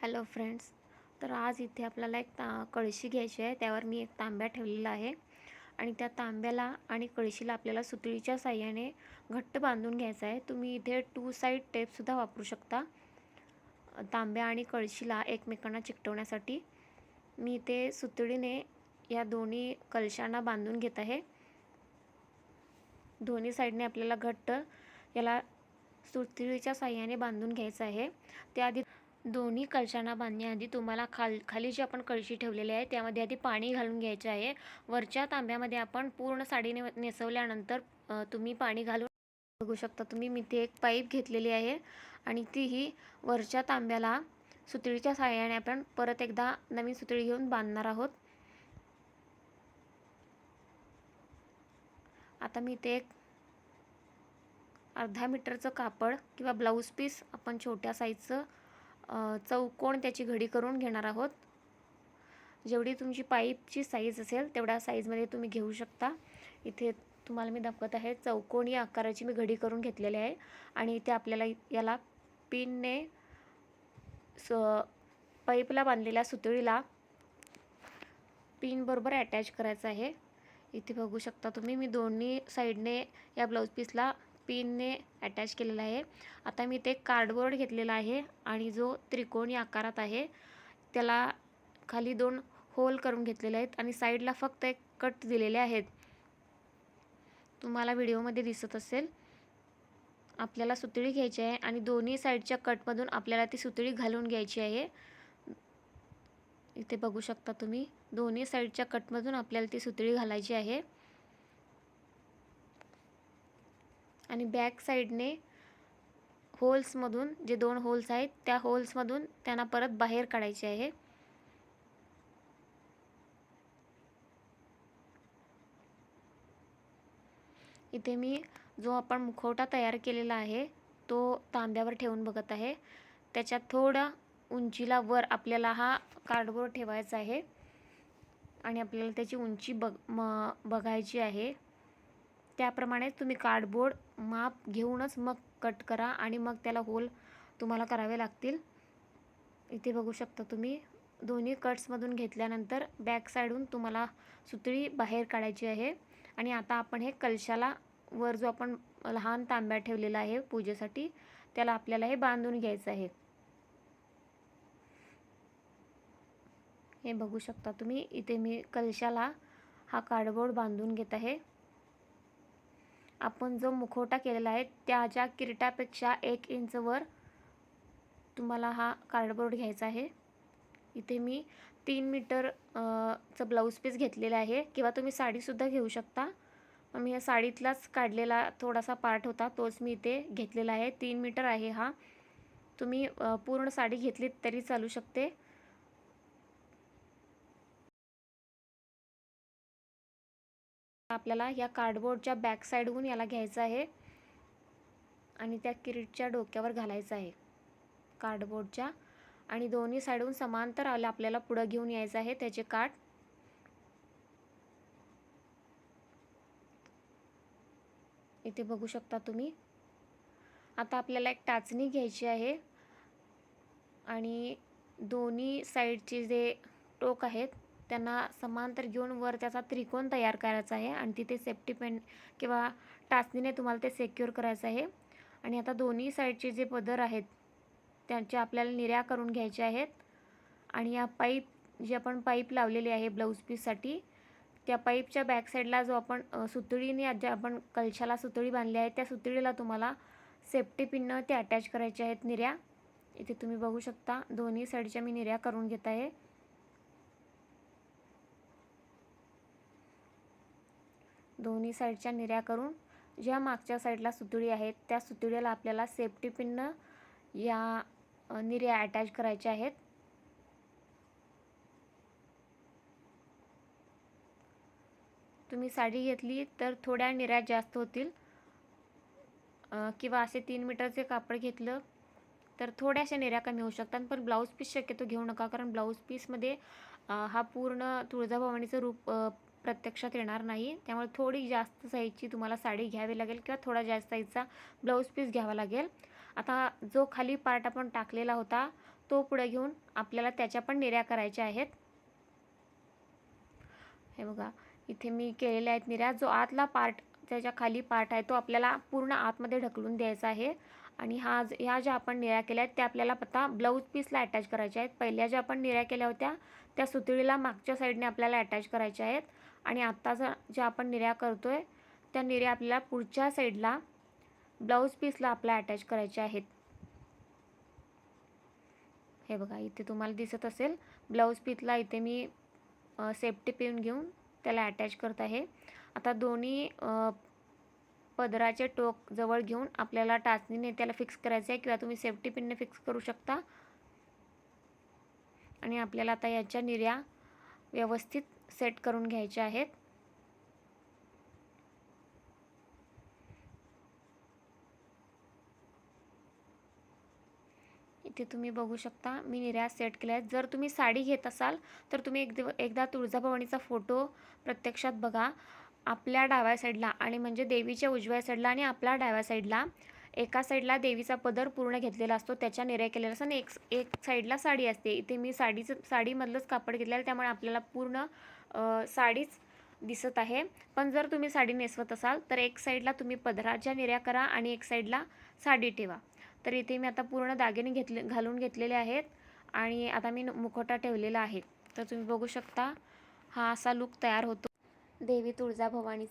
Hello friends तर आज इथे आपल्याला एक ता कळशी घ्यायची आहे. त्यावर मी एक तांब्या ठेवलेला आहे. आणि त्या तांब्याला आणि कळशीला आपल्याला सुतळीच्या साह्याने घट्ट बांधून घ्यायचं आहे. तुम्ही इथे टू साईड टेपसुद्धा वापरू शकता. तांब्या आणि कळशीला एकमेकांना चिकटवण्यासाठी. मी इथे सुतळीने या दोन्ही कलशांना बांधून घेत आहे. दोन्ही साईडने आपल्याला घट्ट याला सुतळीच्या साह्याने बांधून घ्यायचं आहे. त्याआधी दोन्ही कलशांना बांधण्याआधी तुम्हाला खाल खाली जी आपण कळशी ठेवलेली आहे त्यामध्ये आधी पाणी घालून घ्यायचे आहे. वरच्या तांब्यामध्ये आपण पूर्ण साडीने नेसवल्यानंतर तुम्ही पाणी घालून बघू शकता. तुम्ही मी ते एक पाईप घेतलेली आहे आणि तीही वरच्या तांब्याला सुतळीच्या साह्याने आपण परत एकदा नवीन सुतळी घेऊन बांधणार आहोत. आता मी ते एक अर्धा मीटरचं कापड किंवा ब्लाऊज पीस आपण छोट्या साईजचं चौकोण त्याची घडी करून घेणार आहोत? जेवढी तुमची पाईपची साईज असेल तेवढ्या साईजमध्ये तुम्ही घेऊ शकता. इथे तुम्हाला मी दाखवत आहे चौकोनी आकाराची मी घडी करून घेतलेली आहे. आणि इथे आपल्याला याला पिनने स पाईपला बांधलेल्या सुतळीला पिनबरोबर अटॅच करायचं आहे. इथे बघू शकता तुम्ही मी दोन्ही साईडने या ब्लाऊज पीसला पिनने अटॅच केलेला आहे. आता मी ते कार्डबोर्ड घेतलेला आहे आणि जो त्रिकोणी आकारात आहे त्याला खाली दोन होल करून घेतलेले आहेत आणि साईडला फक्त एक कट दिलेले आहेत. तुम्हाला व्हिडिओमध्ये दिसत असेल. आपल्याला सुतळी घ्यायची आहे आणि दोन्ही साईडच्या कटमधून आपल्याला ती सुतळी घालून घ्यायची आहे. इथे बघू शकता तुम्ही दोन्ही साईडच्या कटमधून आपल्याला ती सुतळी घालायची आहे. आणि बॅक साईडने होल्समधून जे दोन होल्स आहेत त्या होल्समधून त्यांना परत बाहेर काढायचे आहे. इथे मी जो आपण मुखवटा तयार केलेला आहे तो तांब्यावर ठेवून बघत आहे. त्याच्यात थोडा उंचीला वर आपल्याला हा कार्डबोर्ड ठेवायचा आहे. आणि आपल्याला त्याची उंची बघ म बघायची आहे. त्याप्रमाणे तुम्ही कार्डबोर्ड माप घेऊनच मग कट करा आणि मग त्याला होल तुम्हाला करावे लागतील. इथे बघू शकता तुम्ही दोन्ही कट्समधून घेतल्यानंतर बॅक साईडहून तुम्हाला सुतळी बाहेर काढायची आहे. आणि आता आपण हे कलशाला वर जो आपण लहान तांब्या ठेवलेला आहे पूजेसाठी त्याला आपल्याला हे बांधून घ्यायचं आहे. हे बघू शकता तुम्ही इथे मी कलशाला हा कार्डबोर्ड बांधून घेत आहे. आपण जो मुखवटा केलेला आहे त्याच्या किरटापेक्षा एक इंचवर तुम्हाला हा कार्डबोर्ड घ्यायचा आहे. इथे मी तीन मीटर चं ब्लाऊज पीस घेतलेला आहे. किंवा तुम्ही साडीसुद्धा घेऊ शकता. मी या साडीतलाच काढलेला थोडासा पार्ट होता तोच मी इथे घेतलेला आहे. तीन मीटर आहे हा. तुम्ही पूर्ण साडी घेतलीत तरी चालू शकते. आपल्याला या कार्डबोर्डच्या बॅक साईडहून याला घ्यायचं आहे. आणि त्या किरीटच्या डोक्यावर घालायचं आहे. कार्डबोर्डच्या आणि दोन्ही साईडहून समांतर आलं आपल्याला पुढं घेऊन यायचं आहे त्याचे काठ. इथे बघू शकता तुम्ही. आता आपल्याला एक टाचणी घ्यायची आहे. आणि दोन्ही साईडचे जे टोक आहेत त्यांना समांतर घेऊन वर त्याचा त्रिकोण तयार करायचा आहे आणि तिथे सेफ्टी पेन किंवा टाचणीने तुम्हाला ते सेक्युअर करायचं आहे. आणि आता दोन्ही साईडचे जे पदर आहेत त्यांचे आपल्याला निर्या करून घ्यायचे आहेत. आणि या पाईप जी आपण पाईप लावलेली आहे ब्लाऊज पीससाठी त्या पाईपच्या बॅक साईडला जो आपण सुतळीने जे आपण कलशाला सुतळी बांधली आहे त्या सुतळीला तुम्हाला सेफ्टी पिननं ते अटॅच करायचे आहेत निर्या इथे तुम्ही बघू शकता दोन्ही साईडच्या मी निर्या करून घेत आहे. दोन्ही साईडच्या निर्या करून ज्या मागच्या साईडला सुतळी आहेत त्या सुतळीला आपल्याला सेफ्टी पिन या निर्या अटॅच करायच्या आहेत. तुम्ही साडी घेतली तर थोड्या निर्या जास्त होतील. किंवा असे तीन मीटरचे कापड घेतलं तर थोड्याशा निर्या कमी होऊ शकतात. पण ब्लाऊज पीस शक्यतो घेऊ नका कारण ब्लाऊज पीसमध्ये हा पूर्ण तुळजाभवानीचं रूप प्रत्यक्षात येणार नाही. त्यामुळे थोडी जास्त साईजची तुम्हाला साडी घ्यावी लागेल किंवा थोडा जास्त साईजचा ब्लाऊज पीस घ्यावा लागेल. आता जो खाली पार्ट आपण टाकलेला होता तो पुढे घेऊन आपल्याला त्याच्या पण निर्या करायच्या आहेत. हे बघा इथे मी केलेल्या आहेत निर्या जो आतला पार्ट त्याच्याखाली पार्ट आहे तो आपल्याला पूर्ण आतमध्ये ढकलून द्यायचा आहे. आणि हा ज- ह्या ज्या आपण निऱ्या केल्या आहेत त्या आपल्याला पत्ता ब्लाऊज पीसला अटॅच करायच्या आहेत. पहिल्या ज्या आपण निऱ्या केल्या होत्या त्या सुतळीला मागच्या साईडने आपल्याला अटॅच करायच्या आहेत. आणि आत्ता ज्या ज्या आपण निर्या करतो आहे त्या निर्या आपल्याला पुढच्या साईडला ब्लाऊज पीसला आपल्या अटॅच करायच्या आहेत. हे बघा इथे तुम्हाला दिसत असेल ब्लाऊज पीसला इथे मी सेफ्टी पिन घेऊन त्याला अटॅच करत आहे. आता दोन्ही पदराचे टोक जवळ घेऊन आपल्याला टाचणीने त्याला फिक्स करायचं आहे किंवा तुम्ही सेफ्टी पिनने फिक्स करू शकता. आणि आपल्याला आता याच्या निर्या व्यवस्थित सेट करून घ्यायचे आहेत. इथे तुम्ही बघू शकता मी निर्या सेट केल्या आहेत. जर तुम्ही साडी घेत असाल तर तुम्ही एक दिव एकदा तुळजाभवानीचा फोटो प्रत्यक्षात बघा. आपल्या डाव्या साईडला आणि म्हणजे देवीच्या उजव्या साईडला आणि आपल्या डाव्या साईडला एका साईडला देवीचा पदर पूर्ण घेतलेला असतो त्याच्या निर्या केलेला असतो आणि एक एक साईडला साडी असते. इथे मी साडीचं साडीमधलंच कापड घेतलेलं आहे त्यामुळे आपल्याला पूर्ण साडीच दिसत आहे. पण जर तुम्ही साडी नेसवत असाल तर एक साईडला तुम्ही पदराच्या निर्या करा आणि एक साईडला साडी ठेवा. तर इथे मी आता पूर्ण दागिने घेतले घालून घेतलेले आहेत आणि आता मी मुखवटा ठेवलेला आहे. तर तुम्ही बघू शकता हा असा लुक तयार होतो. देवी तुळजाभवानीचा